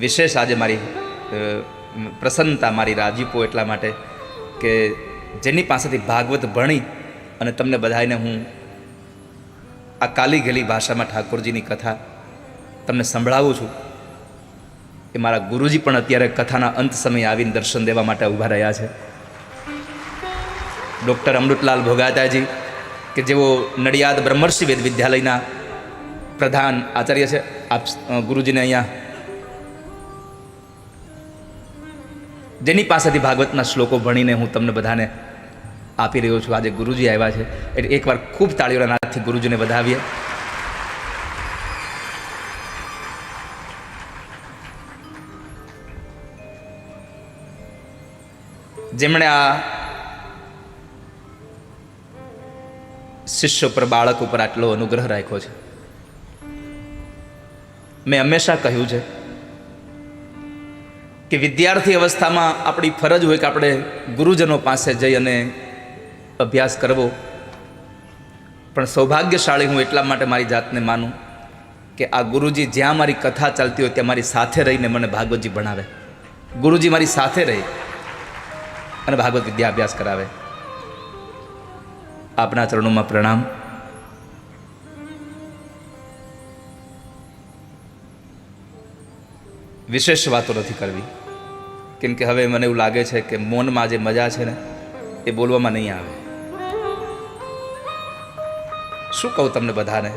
વિશેષ આજે મારી પ્રસન્નતા મારી રાજીપો એટલા માટે કે જેની પાસેથી ભાગવત ભણી અને તમને બધાને હું આ કાલી ગેલી ભાષામાં ઠાકોરજીની કથા તમને સંભળાવું છું. એ મારા ગુરુજી પણ અત્યારે કથાના અંત સમયે આવીને દર્શન દેવા માટે ઊભા રહ્યા છે. ડૉક્ટર અમૃતલાલ ભોગાતાજી, કે જેઓ નડિયાદ બ્રહ્મર્ષિ વેદ વિદ્યાલયના પ્રધાન આચાર્ય છે, આપ ગુરુજીને અહીંયા જેની પાસેથી ભાગવતના શ્લોકો ભણીને હું તમને બધાને આપી રહ્યો છું. આજે ગુરુજી આવ્યા છે. એટલે એકવાર ખૂબ તાળીઓના નાદથી ગુરુજીને વધાવીએ. જેમણે આ શિષ્ય ઉપર, બાળક ઉપર આટલો અનુગ્રહ રાખ્યો છે. મેં હંમેશા કહ્યું છે કે વિદ્યાર્થી અવસ્થામાં આપણી ફરજ હોય કે આપણે ગુરુજનો પાસે જઈ અને અભ્યાસ કરવો. પણ સૌભાગ્યશાળી હું એટલા માટે મારી જાતને માનું કે આ ગુરુજી જ્યાં મારી કથા ચાલતી હોય ત્યાં મારી સાથે રહીને મને ભાગવતજી ભણાવે. ગુરુજી મારી સાથે રહી અને ભાગવત વિદ્યા અભ્યાસ કરાવે. આપના ચરણોમાં પ્રણામ. વિશેષ વાતો નથી કરવી. કેમ કે હવે મને એવું લાગે છે કે મૌનમાં જે મજા છે ને, એ બોલવામાં નહીં આવે. શું કહું તમને બધાને?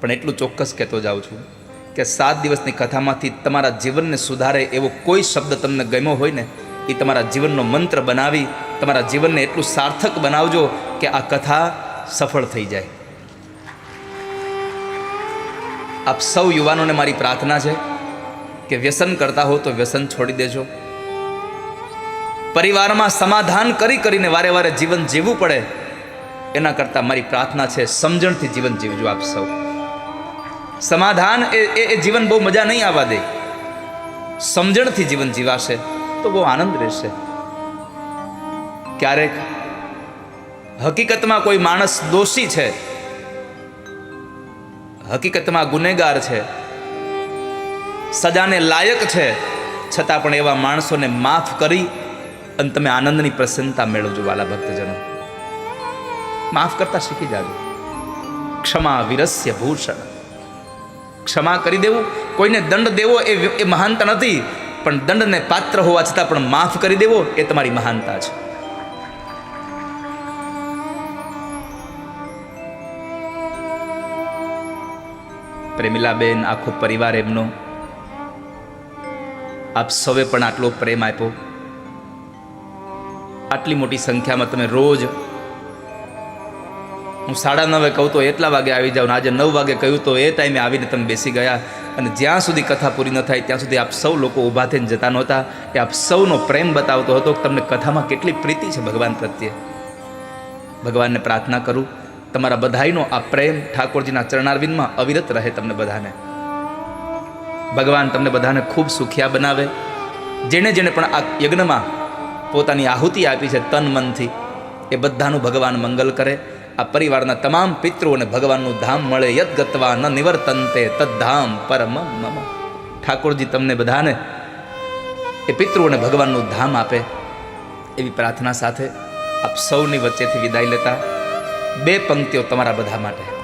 પણ એટલું ચોક્કસ કહેતો જાઉં છું કે સાત દિવસની કથામાંથી તમારા જીવનને સુધારે એવો કોઈ શબ્દ તમને ગમ્યો હોય ને, એ તમારા જીવનનો મંત્ર બનાવી, તમારા જીવનને એટલું સાર્થક બનાવજો કે આ કથા સફળ થઈ જાય. આપ સૌ યુવાનોને મારી પ્રાર્થના છે કે વ્યસન કરતા હો તો વ્યસન છોડી દેજો. પરિવારમાં સમાધાન કરી કરીને વારે વારે જીવન જીવવું પડે, એના કરતાં મારી પ્રાર્થના છે સમજણથી જીવન જીવજો આપ સૌ. સમાધાન એ, એ- જીવન બહુ મજા નહીં આવવા દે. સમજણથી જીવન જીવાશે તો બહુ આનંદ રહેશે. ક્યારેક હકીકતમાં કોઈ માણસ દોષી છે, હકીકતમાં ગુનેગાર છે સજાને લાયક છે. છતાં પણ એવા માણસોને માફ કરી અને તમે આનંદની પ્રસન્નતા મેળવજો વાલા ભક્તજનો. માફ કરતા શીખી જાજો. ક્ષમા વિરસ્ય ભૂષણ. ક્ષમા કરી દેવું. કોઈને દંડ દેવો એ એ મહાનતા નથી. પણ દંડને પાત્ર હોવા છતાં પણ માફ કરી દેવો એ તમારી મહાનતા છે. પ્રેમિલાબેન, આખો પરિવાર એમનો આપ સૌએ પણ આટલો પ્રેમ આપ્યો. આટલી મોટી સંખ્યામાં તમે રોજ હું સાડા નવે કહું તો એટલા વાગે આવી જાઉં આજે નવ વાગે કહ્યું તો એ ટાઈમે આવીને તમે બેસી ગયા. અને જ્યાં સુધી કથા પૂરી ન થાય ત્યાં સુધી આપ સૌ લોકો ઊભા થઈને જતા નહોતા એ આપ સૌનો પ્રેમ બતાવતો હતો તમને કથામાં કેટલી પ્રીતિ છે ભગવાન પ્રત્યે. ભગવાનને પ્રાર્થના કરું, તમારા બધાયનો આ પ્રેમ ઠાકોરજીના ચરણારવિંદમાં અવિરત રહે તમને બધાને. ભગવાન તમને બધાને ખૂબ સુખિયા બનાવે. જેણે જેણે પણ આ યજ્ઞમાં પોતાની આહુતિ આપી છે તન મનથી, એ બધાનું ભગવાન મંગલ કરે. આ પરિવારના તમામ પિતૃઓને ભગવાનનું ધામ મળે યદગતવા ન નિવર્તનતે તદ્ધામ પરમ મમ. ઠાકોરજી તમને બધાને એ પિતૃઓને ભગવાનનું ધામ આપે એવી પ્રાર્થના સાથે આપ સૌની વચ્ચેથી વિદાય લેતા. બે પંક્તિઓ તમારા બધા માટે.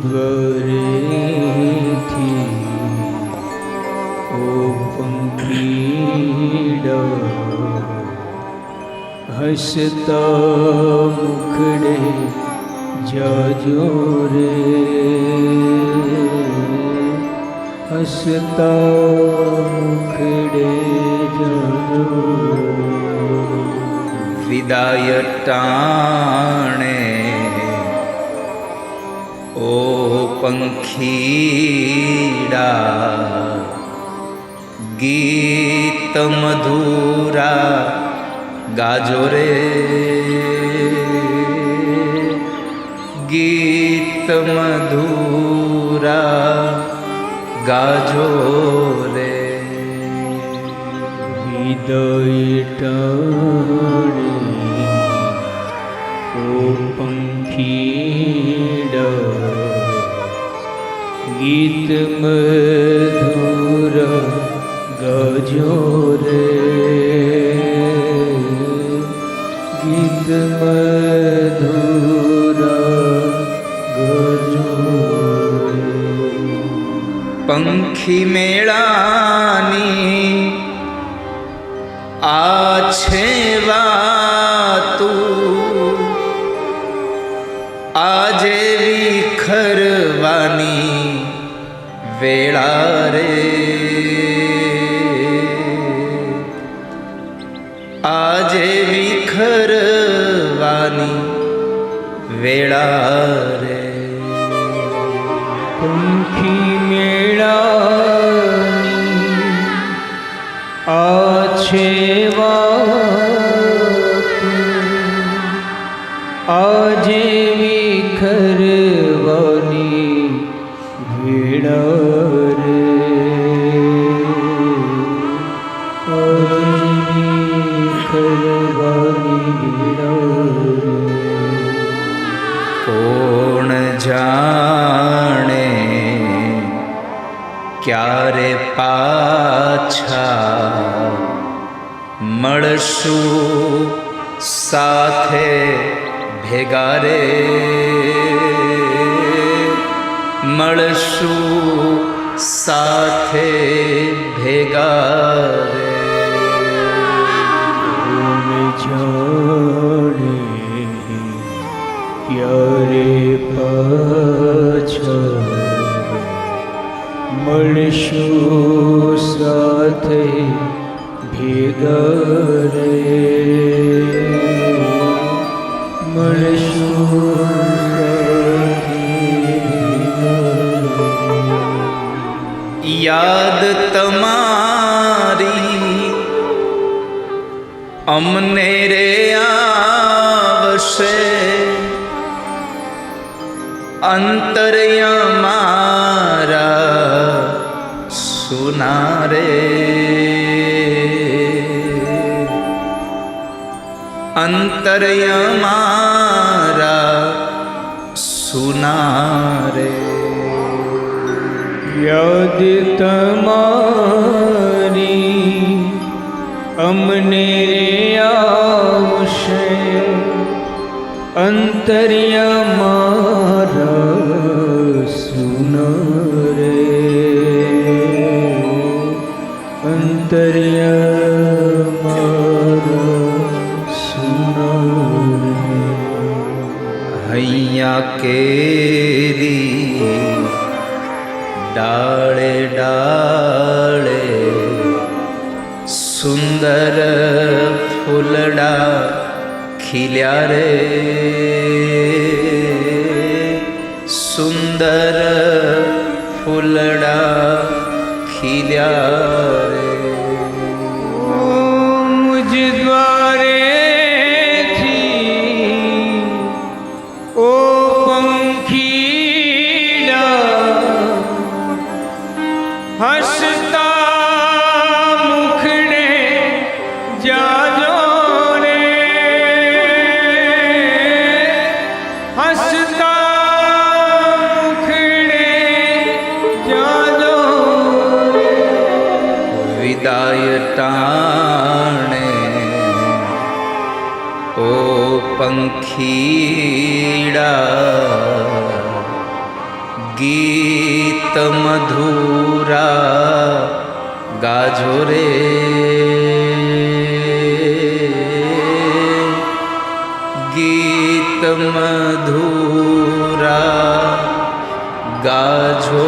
દ્વારેથી ઓ પંખીડા હસતા મુખડે જજો રે. હસતા મુખડે જજો વિદાય ટાણે પંખીડા ગીત મધુરા ગાજો રે ગીત મધુરા ગાજો રે ગીત મધુર ગજો રે. ગીત મધુર ગજો પંખી મેળાની વિખરવાની વેળા રે. કુંખી મેળાની આ છે આજે વિખરવાની વેળા રે. પાછા મળશું સાથે ભેગા રે. મળશું સાથે ભેગા રે. કોણ યાદ તમારી. અમને રે આવશે. અંતર્ય મારા સુનારે. અંતર્ય મારા સુનારે. યાદ તમારી અમને આવશે. અંતરિયા મારા સુન અંતરિયા મારા સુન હૈયા કેરી ડાળે ડાળે સુંદર ફૂલડા ખીલ્યા રે. સુંદર ફૂલડા ખીલ્યા રે. પંખીડા ગીત મધુરા ગાજો રે. ગીત મધુરા ગાજો